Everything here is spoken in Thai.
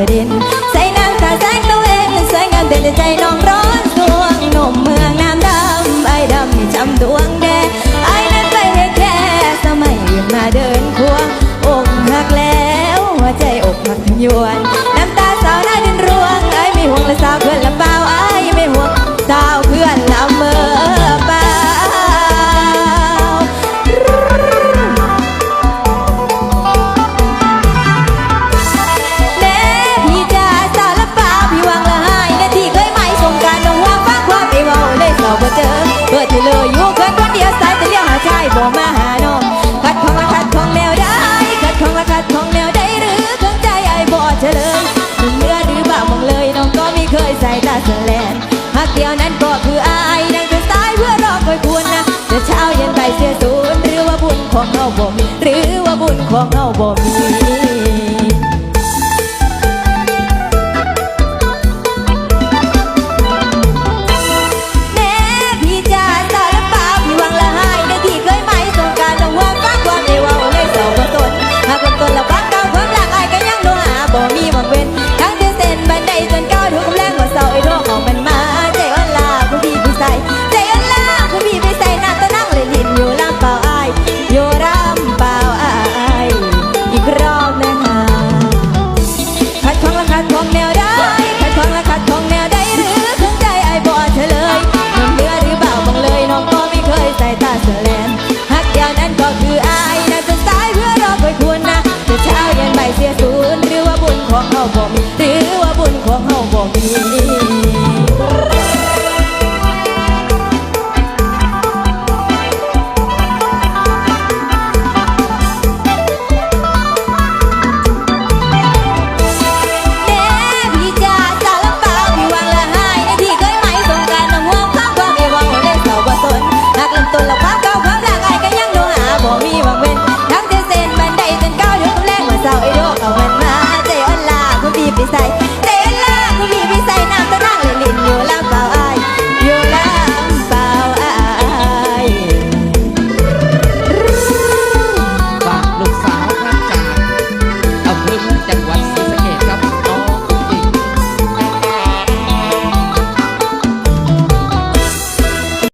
กระเด็น ใส่น้ำตาแสงตะเวนสวยงามแต่ใจน้องร้อนสวงหนุ่มเมืองน้ำดำไอ้ดำนี่จำดวงแดงไอ้นั้นไปให้แค่สมัยมาเดินควงอกหักแล้วหัวใจอกหักทั้งยวนน้ำตาสาวหน้าดินรวงไอ้ไม่ห่วงละสาวเพื่อนลำเบาไอ้ไม่ห่วงสาวเพื่อนลำเมอ ดของแนวได้หรือเครื่องใจไอ้บ่เฉลยถึงเนื้อหรือบ่ามองเลยน้องก็ไม่เคยใส่ตาเสแลนหักเดียวนั้นก็คืออายนั่งเป็นสายเพื่อรอคอยคุณนะจะเช้าเย็นไปเสียศูนย์หรือว่าบุญของเฮาบ่มหรือว่าบุญของเฮาบ่มี 在